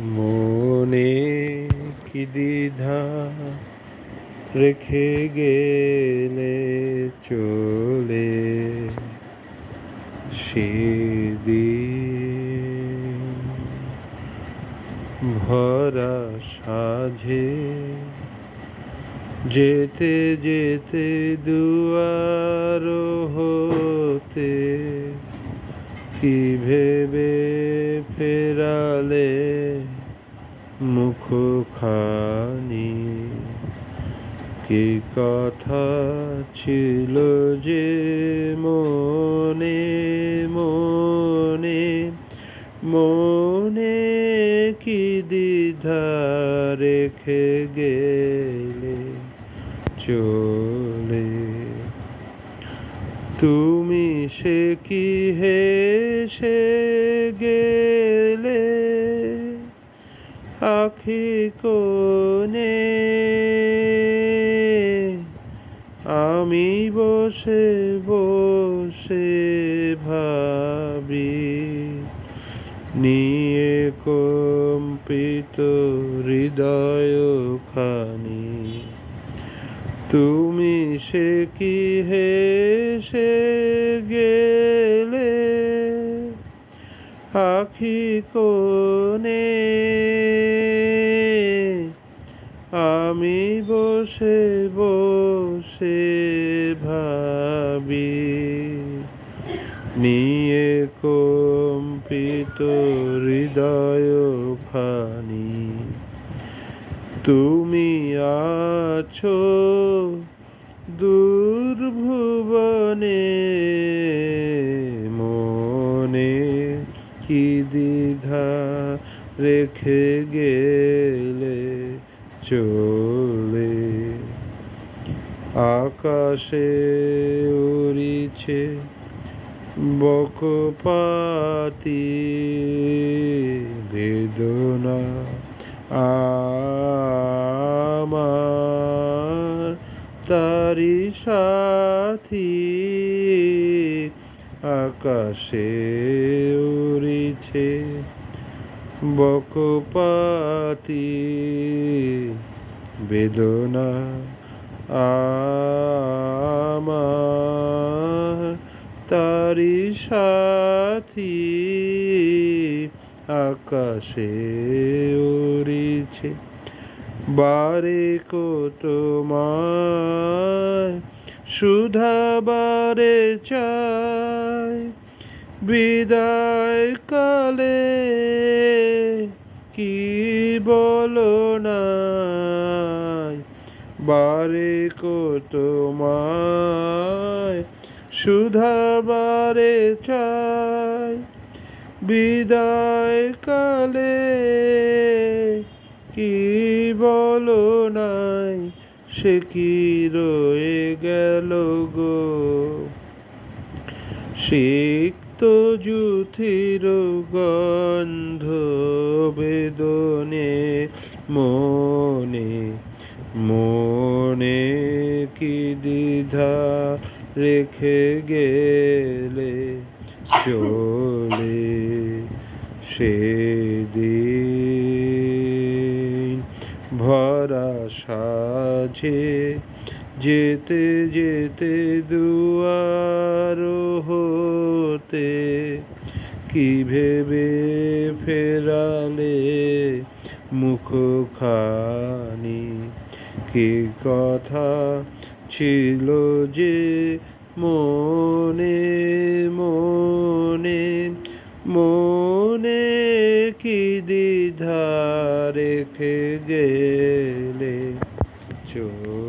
মনে কি দ্বিধা রেখে গেলে চলে সেদিন? ভরা সাঝে যেতে যেতে দুয়ার হতে কি ভেবে ফেরালে মুখখানি। কি কথা ছিল যে মনে মনে মনে কি দ্বিধা রেখে গেলে চলে? তুমি সে কি হেসে গেলে আখি কোণে। আমি বসে বসে ভাবি, নিয়ে কম্পিত হৃদয় খানি। তুমি সে কি হেসে গেলে? আখি কোণে আমি বসে বসে ভাবি। নিয়ে কম্পিত হৃদয় খানি তুমি আছো দুর্ভুবনে, মনে কি দ্বিধা রেখে গেলে চলে আকাশে উড়িছে বকপাতি বেদনা আমার তারি সাথী। আকাশে উড়িছে বকপাতি বেদনা আমার তারি সাথী আকাশে উড়িছে। বারে কো তোমায় সুধাবারে চাই বিদায় কালে কি বলো নাই বারে কো তোমায় সুধাবারে চাই। বিদায় কালে কি বলো নাই, সে কি রয়ে গেল গো? সিক্ত জুথির গন্ধ বেদনে মনে রেখে গেলে চলে সেদিন। ভরা সাঝে যেতে যেতে দুয়ার হতে কি ভেবে ফেরালে মুখখানি? কি কথা ছিল যে মনে মনে মনে কি দ্বিধা রেখে গেলে? চোখ